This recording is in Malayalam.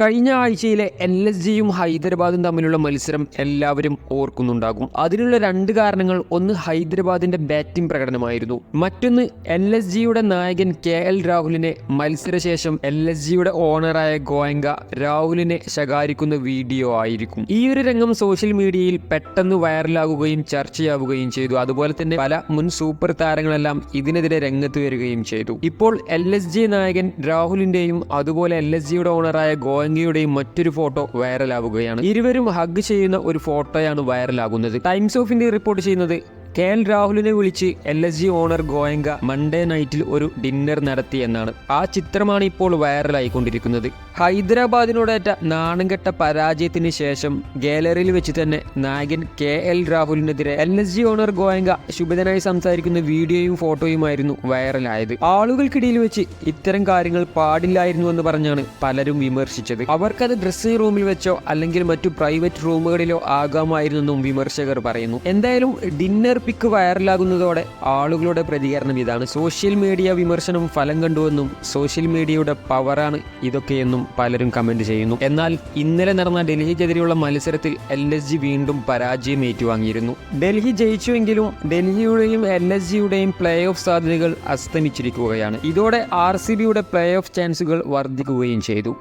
കഴിഞ്ഞ ആഴ്ചയിലെ എൽ എസ് ജിയും ഹൈദരാബാദും തമ്മിലുള്ള മത്സരം എല്ലാവരും ഓർക്കുന്നുണ്ടാകും. അതിനുള്ള രണ്ട് കാരണങ്ങൾ ഒന്ന് ഹൈദരാബാദിന്റെ ബാറ്റിംഗ് പ്രകടനമായിരുന്നു. മറ്റൊന്ന് എൽ എസ് ജിയുടെ നായകൻ കെ എൽ രാഹുലിനെ മത്സരശേഷം എൽ എസ് ജിയുടെ ഓണറായ ഗോയങ്ക രാഹുലിനെ ശകാരിക്കുന്ന വീഡിയോ ആയിരിക്കും. ഈ ഒരു രംഗം സോഷ്യൽ മീഡിയയിൽ പെട്ടെന്ന് വൈറലാകുകയും ചർച്ചയാവുകയും ചെയ്തു. അതുപോലെ തന്നെ പല മുൻ സൂപ്പർ താരങ്ങളെല്ലാം ഇതിനെതിരെ രംഗത്ത് വരികയും ചെയ്തു. ഇപ്പോൾ എൽ എസ് ജി നായകൻ രാഹുലിന്റെയും അതുപോലെ എൽ എസ് ജിയുടെ ഓണറായ ഗോയങ്കയുടെയും മറ്റൊരു ഫോട്ടോ വൈറലാവുകയാണ് ഇരുവരും ഹഗ് ചെയ്യുന്ന ഒരു ഫോട്ടോയാണ് വൈറലാകുന്നത് ടൈംസ് ഓഫ് ഇന്ത്യ റിപ്പോർട്ട് ചെയ്യുന്നത് കെ എൽ രാഹുലിനെ വിളിച്ച് L S G owner Goenka Monday നൈറ്റിൽ ഒരു ഡിന്നർ നടത്തി എന്നാണ്. ആ ചിത്രമാണ് ഇപ്പോൾ വൈറലായിക്കൊണ്ടിരിക്കുന്നത്. ഹൈദരാബാദിനോടേറ്റ നാണംകെട്ട പരാജയത്തിന് ശേഷം ഗാലറിയിൽ വെച്ച് തന്നെ നായകൻ K L രാഹുലിനെതിരെ L S G owner Goenka ശുഭിതനായി സംസാരിക്കുന്ന വീഡിയോയും ഫോട്ടോയുമായിരുന്നു വൈറലായത്. ആളുകൾക്കിടയിൽ വെച്ച് ഇത്തരം കാര്യങ്ങൾ പാടില്ലായിരുന്നു എന്ന് പറഞ്ഞാണ് പലരും വിമർശിച്ചത്. അവർക്കത് ഡ്രസ്സിംഗ് റൂമിൽ വെച്ചോ അല്ലെങ്കിൽ മറ്റു പ്രൈവറ്റ് റൂമുകളിലോ ആകാമായിരുന്നെന്നും വിമർശകർ പറയുന്നു. എന്തായാലും ഡിന്നർ പിക്ക് വൈറലാകുന്നതോടെ ആളുകളുടെ പ്രതികരണം ഇതാണ്. സോഷ്യൽ മീഡിയ വിമർശനം ഫലം കണ്ടുവെന്നും സോഷ്യൽ മീഡിയയുടെ പവറാണ് ഇതൊക്കെയെന്നും പലരും കമന്റ് ചെയ്യുന്നു. എന്നാൽ ഇന്നലെ നടന്ന ഡൽഹിക്കെതിരെയുള്ള മത്സരത്തിൽ എൽ എസ് ജി വീണ്ടും പരാജയം ഏറ്റുവാങ്ങിയിരുന്നു. ഡൽഹി ജയിച്ചുവെങ്കിലും ഡൽഹിയുടെയും എൽ എസ് ജിയുടെയും പ്ലേ ഓഫ് സാധ്യതകൾ അസ്തമിച്ചിരിക്കുകയാണ്. ഇതോടെ ആർ സി ബിയുടെ പ്ലേ ഓഫ് ചാൻസുകൾ വർദ്ധിക്കുകയും ചെയ്തു.